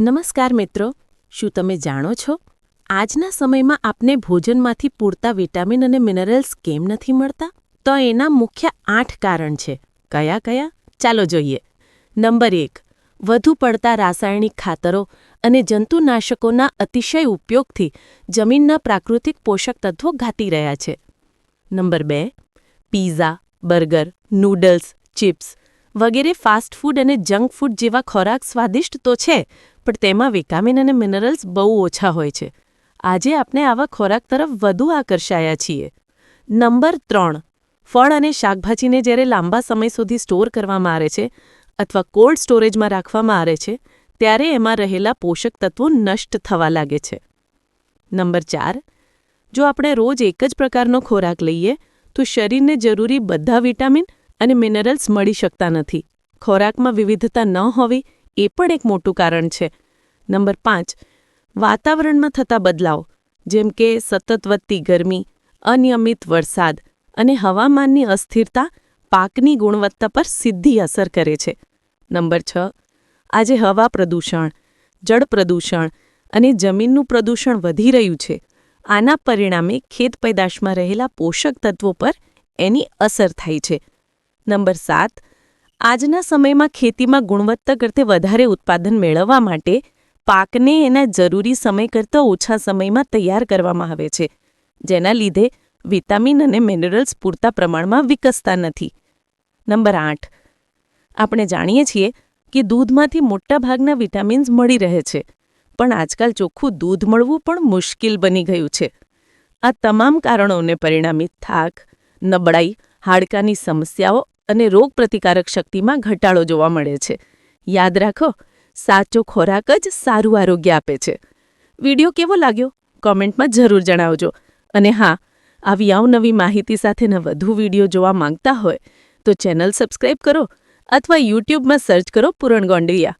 નમસ્કાર મિત્રો, શું તમે જાણો છો? આજના સમયમાં આપને ભોજનમાંથી પૂરતા વિટામિન અને મિનરલ્સ કેમ નથી મળતા? તો એના મુખ્ય આઠ કારણ છે. કયા કયા? ચાલો જોઈએ. નંબર એક, વધુ પડતા રાસાયણિક ખાતરો અને જંતુનાશકોના અતિશય ઉપયોગથી જમીનના પ્રાકૃતિક પોષક તત્વો ઘાતી રહ્યા છે. નંબર બે, પીઝા, બર્ગર, નૂડલ્સ, ચિપ્સ વગેરે ફાસ્ટ ફૂડ અને જંક ફૂડ જેવા ખોરાક સ્વાદિષ્ટ તો છે પણ તેમાં વિટામિન અને મિનરલ્સ બહુ ઓછા હોય છે. આજે આપણે આવા ખોરાક તરફ વધુ આકર્ષાયા છીએ. નંબર ત્રણ. ફળ અને શાકભાજીને જ્યારે લાંબા સમય સુધી સ્ટોર કરવામાં આવે છે અથવા કોલ્ડ સ્ટોરેજમાં રાખવામાં આવે છે, ત્યારે એમાં રહેલા પોષક તત્વો નષ્ટ થવા લાગે છે. નંબર ચાર. જો આપણે રોજ એક જ પ્રકારનો ખોરાક લઈએ, તો શરીરને જરૂરી બધા વિટામિન અને મિનરલ્સ મળી શકતા નથી. ખોરાકમાં વિવિધતા ન હોવી એ પણ એક મોટું કારણ છે. નંબર પાંચ, વાતાવરણમાં થતા બદલાવ, જેમ કે સતત વધતી ગરમી, અનિયમિત વરસાદ અને હવામાનની અસ્થિરતા પાકની ગુણવત્તા પર સીધી અસર કરે છે. નંબર છ, આજે હવા પ્રદૂષણ, જળ પ્રદૂષણ અને જમીનનું પ્રદૂષણ વધી રહ્યું છે. આના પરિણામે ખેત પેદાશમાં રહેલા પોષક તત્વો પર એની અસર થાય છે. નંબર સાત આજના સમયમાં ખેતીમાં ગુણવત્તા કરતે વધારે ઉત્પાદન મેળવવા માટે પાકને એના જરૂરી સમય કરતાં ઓછા સમયમાં તૈયાર કરવામાં આવે છે, જેના લીધે વિટામિન અને મિનરલ્સ પૂરતા પ્રમાણમાં વિકસતા નથી. નંબર આઠ. આપણે જાણીએ છીએ કે દૂધમાંથી મોટાભાગના વિટામિન્સ મળી રહે છે, પણ આજકાલ ચોખ્ખું દૂધ મળવું પણ મુશ્કેલ બની ગયું છે. આ તમામ કારણોને પરિણામે થાક, નબળાઈ, હાડકાની સમસ્યાઓ અને રોગપ્રતિકારક શક્તિમાં ઘટાડો જોવા મળે છે. યાદ રાખો, સાચો ખોરાક જ સારું આરોગ્ય આપે છે. વીડિયો કેવો લાગ્યો? કોમેન્ટમાં જરૂર જણાવજો. અને હા, આવી અવનવી માહિતી સાથેના વધુ વીડિયો જોવા માંગતા હોય તો ચેનલ સબસ્ક્રાઇબ કરો અથવા યુટ્યુબમાં સર્ચ કરો પૂરણ ગોંડલિયા.